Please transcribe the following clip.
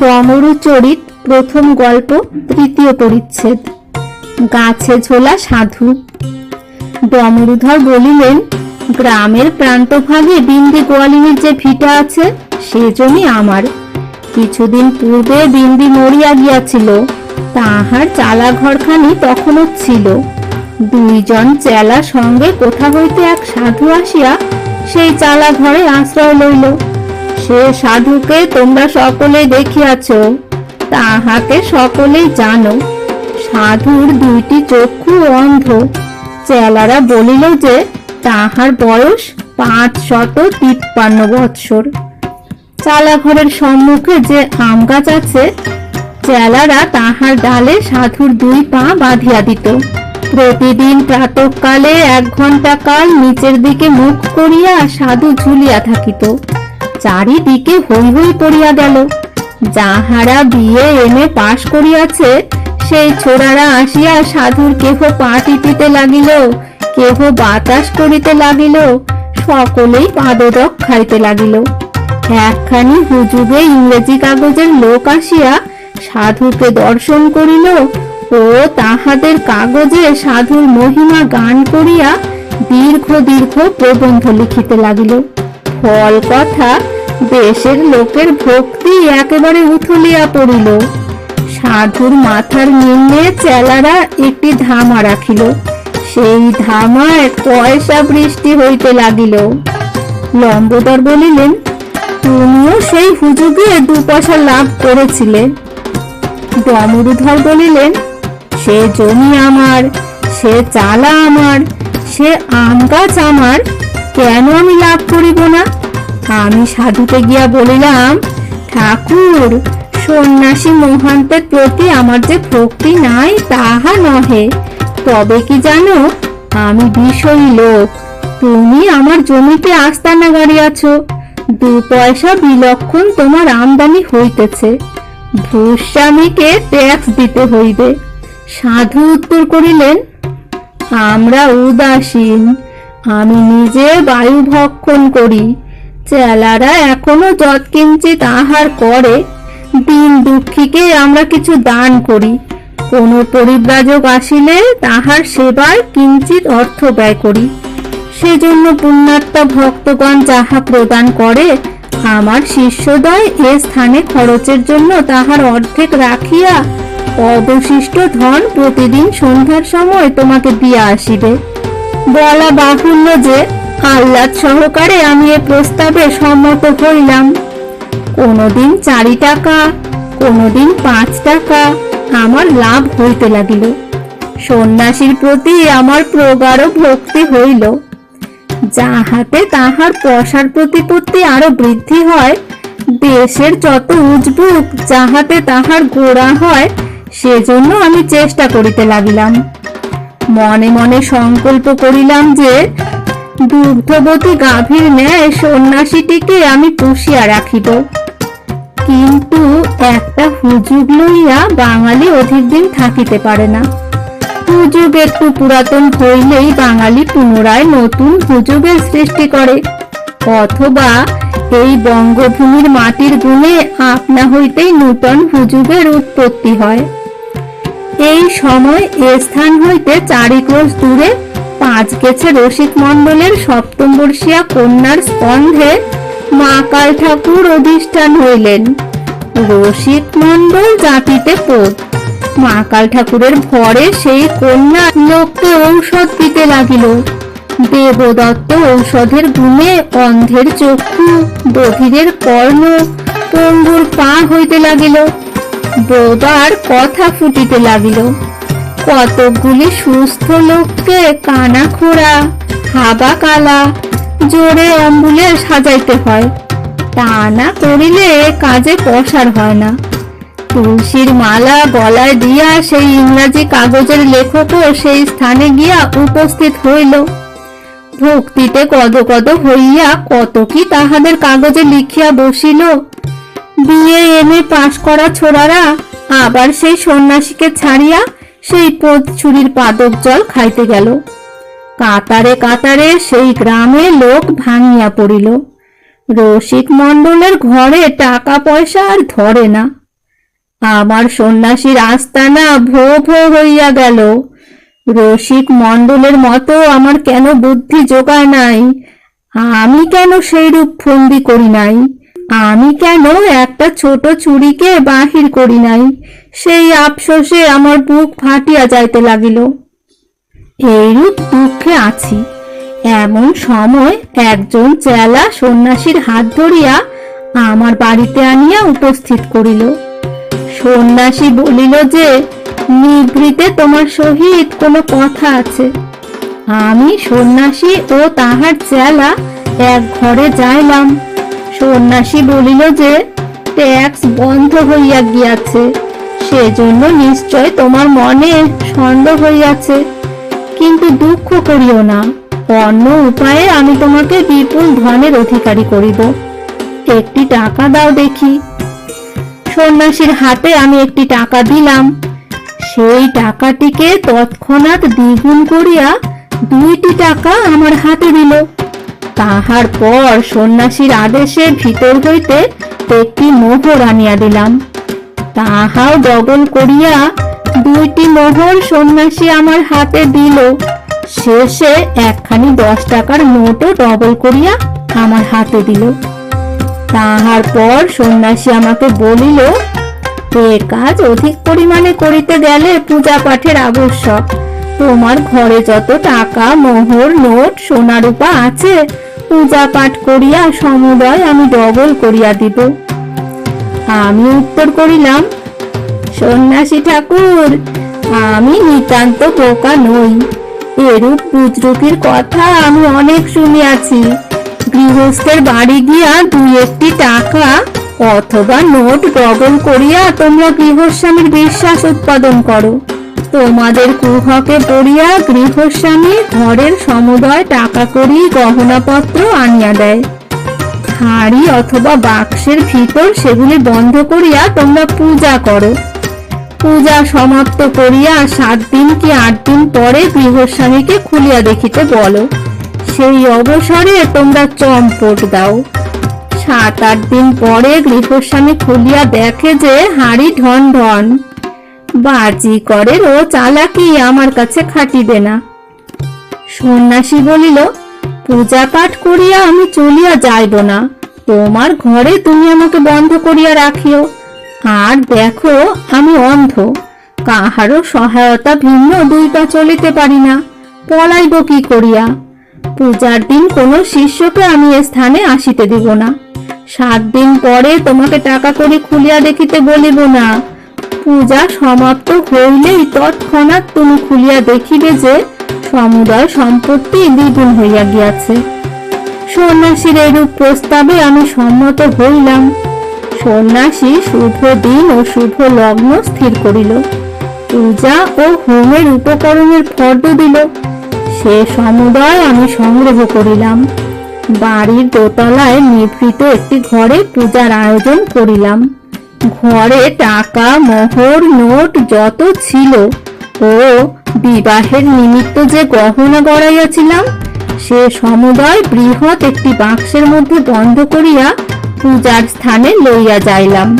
ডমরু চরিত প্রথম গল্প, তৃতীয় পরিচ্ছেদ। গাছে ঝোলা সাধু। ডমরুধর বলিলেন, গ্রামের প্রান্তভাগে বিন্দি গোয়ালিনীর যে ভিটা আছে, সে জমি আমার। কিছুদিন পূর্বে বিন্দি মরিয়া গিয়াছিল। তাহার চালা ঘরখানি তখনও ছিল। দুইজন চেলা সঙ্গে কোথা হইতে এক সাধু আসিয়া সেই চালা ঘরে আশ্রয় লইল। সে সাধুকে তোমরা সকলেই দেখিয়াছ, তাহাকে সকলেই জানো। সাধুর দুইটি চক্ষু অন্ধ। চেলারা বলিল যে, তাহার বয়স পাঁচ শত তিপ্পান্ন বৎসর। চালাঘরের সম্মুখে যে আম গাছ আছে, চেলারা তাহার ডালে সাধুর দুই পা বাঁধিয়া দিত। প্রতিদিন প্রাতঃকালে এক ঘণ্টা কাল নিচের দিকে মুখ করিয়া সাধু ঝুলিয়া থাকিত। চারিদিকে হই হই পড়িয়া গেল। যাহারা বিয়ে এমে পাশ করিয়াছে, সেই ছোড়ারা আসিয়া সাধুর কেহ পা টিপিতে লাগিল, কেহ বাতাস করিতে লাগিল, সকলেই পাদদক খাইতে লাগিল। একখানি হুজুগে ইংরেজি কাগজের লোক আসিয়া সাধুকে দর্শন করিল ও তাহাদের কাগজে সাধুর মহিমা গান করিয়া দীর্ঘ দীর্ঘ প্রবন্ধ লিখিতে লাগিল। ফল কথা দেশের লোকের ভক্তি একেবারে উথলিয়া পড়িল। সাধুর মাথার নিম্নে চেলারা একটি ধামা রাখিল। সেই ধামায় পয়সা বৃষ্টি হইতে লাগিল। লম্বোদর বলিলেন, তুমিও সেই হুজুগে দু পয়সা লাভ করেছিলে। ডমরুধর বলিলেন, সে জমি আমার, সে চালা আমার, সে আম গাছ আমার, কেন আমি লাভ করিব না? আমি সাধুতে গিয়া বলিলাম, ঠাকুর, সন্ন্যাসী মহান্তের প্রতি আমার যে ভক্তি নাই, তাহা নহে। তবে কি জানো, আমি বিষয়ী লোক। তুমি আমার জমিতে আস্তানা গাড়িয়াছ। দু পয়সা বিলক্ষণ তোমার আমদানি হইতেছে। ভূস্বামীকে ট্যাক্স দিতে হইবে। সাধু উত্তর করিলেন, আমরা উদাসীন। আমি নিজে বায়ু ভক্ষণ করি। চেলারা এখনও যৎকিঞ্চিত আহার করে। দিন দুঃখীকে আমরা কিছু দান করি। কোনো পরিব্রাজক আসিলে তাহার সেবায় কিঞ্চিত অর্থ ব্যয় করি। সেজন্য পুণ্যাত্মা ভক্তগণ যাহা প্রদান করে, আমার শিষ্যদয় এ স্থানে খরচের জন্য তাহার অর্ধেক রাখিয়া অবশিষ্ট ধন প্রতিদিন সন্ধ্যার সময় তোমাকে দিয়া আসিবে। বলা বাহুল্য যে আহ্লাদ সহকারে আমি এ প্রস্তাবে সম্মত হইলাম। কোনোদিন চারি টাকা, কোনোদিন পাঁচ টাকা আমার লাভ হইতে লাগিল। সন্ন্যাসীর প্রতি আমার প্রগাঢ় ভক্তি হইল। যাহাতে তাহার প্রসার প্রতিপত্তি আরও বৃদ্ধি হয়, দেশের যত উজবুক যাহাতে তাহার গোড়া হয়, সেজন্য আমি চেষ্টা করিতে লাগিলাম। মনে মনে সংকল্প করিলাম যে দুগ্ধবতী গাভীর ন্যায় সন্ন্যাসীটিকে আমি পুষিয়া রাখিব। কিন্তু একটা হুজুগ লইয়া বাঙালি অধিক দিন থাকিতে পারে না। হুজুগ একটু পুরাতন হইলেই বাঙালি পুনরায় নতুন হুজুগের সৃষ্টি করে। অথবা এই বঙ্গভূমির মাটির গুণে আপনা হইতেই নূতন হুজুগের উৎপত্তি হয়। এই সময় এ স্থান হইতে চারি ক্রোশ দূরে গেছে রসিক মণ্ডলের সপ্তম বর্ষিয়া কন্যার স্কন্ধে মা কাল ঠাকুর অধিষ্ঠান হইলেন। রসিক মণ্ডল জাতিতে পোত মা কাল ঠাকুরের ভরে সেই কন্যা লোককে ঔষধ দিতে লাগিল। দেবদত্ত ঔষধের গুণে অন্ধের চক্ষু, বধিরের কর্ণ, পঙ্গুর পা হইতে লাগিল। বোবার কথা ফুটিতে লাগিল। কতকগুলি সুস্থ লোককে কানা খোড়া হাবা কালা জোরে অম্বুলে সাজাইতে হয়। তা না করিলে কাজে পসার হয় না। তুলসীর মালা গলায় দিয়া সেই ইংরাজি কাগজের লেখকও সেই স্থানে গিয়া উপস্থিত হইল। ভক্তিতে কদ কদ হইয়া কত কি তাহাদের কাগজে লিখিয়া বসিল। বিয়ে এমএ পাশ করা ছোড়ারা আবার সেই সন্ন্যাসীকে ছাড়িয়া সেই ছুরির পাদক জল খাইতে গেল। কাতারে কাতারে সেই গ্রামে লোক ভাঙিয়া পড়িল। রসিক মণ্ডলের ঘরে টাকা পয়সা আর ধরে না। আমার সন্ন্যাসীর আস্তানা ভো ভো হইয়া গেল। রসিক মণ্ডলের মতো আমার কেন বুদ্ধি জোগায় নাই? আমি কেন সেই রূপ ফন্দি করি নাই? আমি কেন একটা ছোট চুরিকে বাহির করি নাই? সেই আফসোসে আমার বুক ফাটিয়া যাইতে লাগিল। এইরূপ দুঃখে আছি। এমন সময় একজন চেলা সন্ন্যাসীর হাত ধরিয়া আমার বাড়িতে আনিয়া উপস্থিত করিল। সন্ন্যাসী বলিল যে নিভৃতে তোমার সহিত কোনো কথা আছে। আমি সন্ন্যাসী ও তাহার চেলা এক ঘরে যাইলাম। সন্ন্যাসী বলিল যে, ট্যাক্স বন্ধ হইয়া গিয়াছে, সেজন্য নিশ্চয় তোমার মনে সন্দেহ হইয়াছে। কিন্তু দুঃখ করিও না, অন্য উপায়ে আমি তোমাকে বিপুল ধনের অধিকারী করিব। একটি টাকা দাও দেখি। সন্ন্যাসীর হাতে আমি একটি টাকা দিলাম। সেই টাকাটিকে তৎক্ষণাৎ দ্বিগুণ করিয়া দুইটি টাকা আমার হাতে দিল। তাহার পর সন্ন্যাসীর আদেশে ভিতর হইতে একটি মোহর আনিয়া দিলাম। তাহাও ডবল করিয়া দুইটি মোহর সন্ন্যাসী আমার হাতে দিল। শেষে একখানি দশ টাকার নোটও ডবল করিয়া আমার হাতে দিল। তাহার পর সন্ন্যাসী আমাকে বলিল, এ কাজ অধিক পরিমাণে করিতে গেলে পূজা পাঠের আবশ্যক। তোমার ঘরে যত টাকা, মোহর, নোট সোনা রূপা আছে পূজা পাঠ করিয়া সমুদয় আমি ডবল করিয়া দিব। আমি উত্তর করিলাম, সন্ন্যাসী ঠাকুর, আমি নিতান্ত বোকা নই। এরূপ বুজরুকির কথা আমি অনেক শুনিয়াছি। গৃহস্থের বাড়ি গিয়া দুই একটি টাকা অথবা নোট ডবল করিয়া তোমরা গৃহস্বামীর বিশ্বাস উৎপাদন করো। তোমাদের কুহকে পড়িয়া গৃহস্বামী ঘরের সমুদয় টাকা করি গহনাপত্র আনিয়া দেয়। হাড়ি অথবা বাক্সের ভিতর সেগুলি বন্ধ করিয়া তোমরা পূজা করো। পূজা সমাপ্ত করিয়া সাত দিন কি আট দিন পরে গৃহস্বামীকে খুলিয়া দেখিতে বলো। সেই অবসরে তোমরা চম্পট দাও। সাত আট দিন পরে গৃহস্বামী খুলিয়া দেখে যে হাড়ি ঢন ঢন বাজি করে ও চালাকি আমার কাছে খাটিবে না। সন্ন্যাসী বলিল, পূজা পাঠ করিয়া আমি চলিয়া যাইব না। তোমার ঘরে তুমি আমাকে বন্ধ করিয়া রাখিও। আর দেখো, আমি অন্ধ। কাহারও সহায়তা ভিন্ন দুই পা চলিতে পারি না। পলাইব কি করিয়া? পূজার দিন কোনো শিষ্যকে আমি এ স্থানে আসিতে দিব না। সাত দিন পরে তোমাকে টাকা করে খুলিয়া দেখিতে বলিব না পূজা সমাপ্ত হইলেই তৎক্ষণাৎ তুমি খুলিয়া দেখিবে যে সমুদয় সম্পত্তি দ্বিগুণ হইয়া গিয়াছে। সন্ন্যাসীর এরূপ প্রস্তাবে আমি সম্মত হইলাম। সন্ন্যাসী শুভ দিন ও শুভ লগ্ন স্থির করিল। পূজা ও হোমের উপকরণের ফর্দ দিল। সে সমুদয় আমি সংগ্রহ করিলাম। বাড়ির দোতলায় নিভৃত একটি ঘরে পূজার আয়োজন করিলাম। ঘরে টাকা, মোহর, নোট যত ছিল। ও বিবাহের নিমিত্ত যে গহনা গড়াইয়াছিলাম, সে সমুদয় বৃহৎ একটি বাক্সের মধ্যে বন্ধ করিয়া পূজার স্থানে লইয়া যাইলাম।